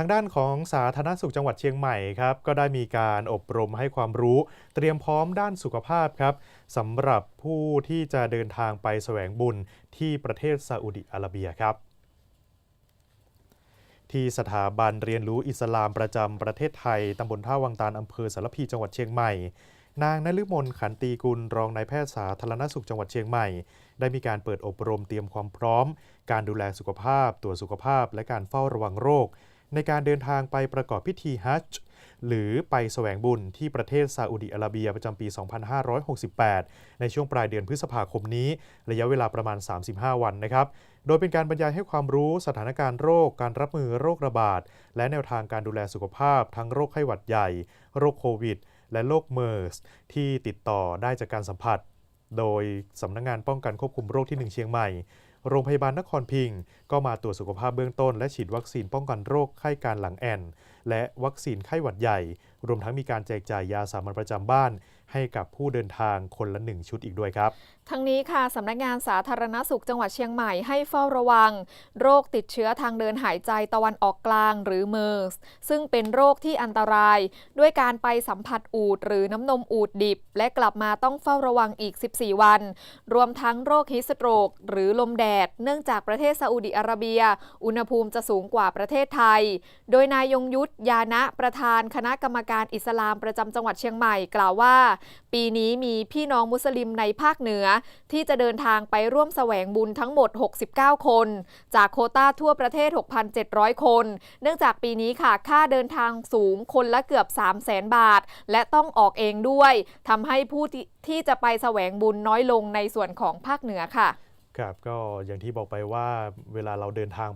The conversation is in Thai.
ทางด้านของสาธารณสุขจังหวัดเชียงใหม่ครับก็ได้มีการอบรมให้ความรู้เตรียมพร้อมด้านสุขภาพครับสำหรับผู้ที่จะเดินทางไปแสวงบุญที่ประเทศซาอุดิอาระเบียครับ ที่สถาบันเรียนรู้อิสลามประจำประเทศไทยตำบลท่าวังตาลอำเภอสารพีจังหวัดเชียงใหม่ นางนฤมลขันตีกุลรองนายแพทย์สาธารณสุขจังหวัดเชียงใหม่ ได้มีการเปิดอบรมเตรียมความพร้อม การดูแลสุขภาพ ตรวจสุขภาพ และการเฝ้าระวังโรค ในการเดินทางไปประกอบพิธีฮัจจ์หรือไปแสวงบุญที่ประเทศซาอุดิอาระเบียประจำปี 2568 ในช่วงปลายเดือนพฤษภาคมนี้ ระยะเวลาประมาณ 35 วันนะครับ โดยเป็นการบรรยายให้ความรู้สถานการณ์โรค การรับมือโรคระบาด และแนวทางการดูแลสุขภาพ ทั้งโรคไข้หวัดใหญ่ โรคโควิด และโรคเมอร์ส ที่ติดต่อได้จากการสัมผัส โดยสำนักงงานป้องกันควบคุมโรคที่ 1 เชียงใหม่ โรงพยาบาลนครพิงค์ก็มาตรวจสุขภาพเบื้องต้น และฉีดวัคซีนป้องกันโรคไข้การหลังแอน และวัคซีนไข้หวัดใหญ่ รวมทั้งมีการแจกจ่ายยาสามัญประจำบ้าน ให้กับผู้เดินทางคนละ 1 ชุดอีกด้วยครับ ทั้งนี้ค่ะสำนักงานสาธารณสุขจังหวัดเชียงใหม่ให้เฝ้าระวัง โรคติดเชื้อทางเดินหายใจตะวันออกกลางหรือเมอร์สซึ่งเป็นโรคที่อันตราย ด้วยการไปสัมผัสอูดหรือน้ำนมอูดดิบ และกลับมาต้องเฝ้าระวังอีก 14 วัน รวมทั้งโรคฮิสโตรก หรือลมแดด เนื่องจากประเทศซาอุดิอาระเบีย อุณหภูมิจะสูงกว่าประเทศไทย โดยนายยงยุทธยานะประธานคณะกรรมการอิสลามประจำจังหวัดเชียงใหม่กล่าวว่า ปีนี้มีพี่น้องมุสลิมในภาคเหนือ ที่จะเดินทางไปร่วมแสวงบุญทั้งหมด 69 คน จากโคต้าทั่วประเทศ 6,700 คน เนื่องจากปีนี้ค่ะค่าเดินทางสูงคนละเกือบ 300,000 บาท และต้องออกเองด้วยทำให้ผู้ที่จะไปแสวงบุญน้อยลงในส่วนของภาคเหนือค่ะครับก็อย่างที่บอกไปว่าเวลาเราเดินทาง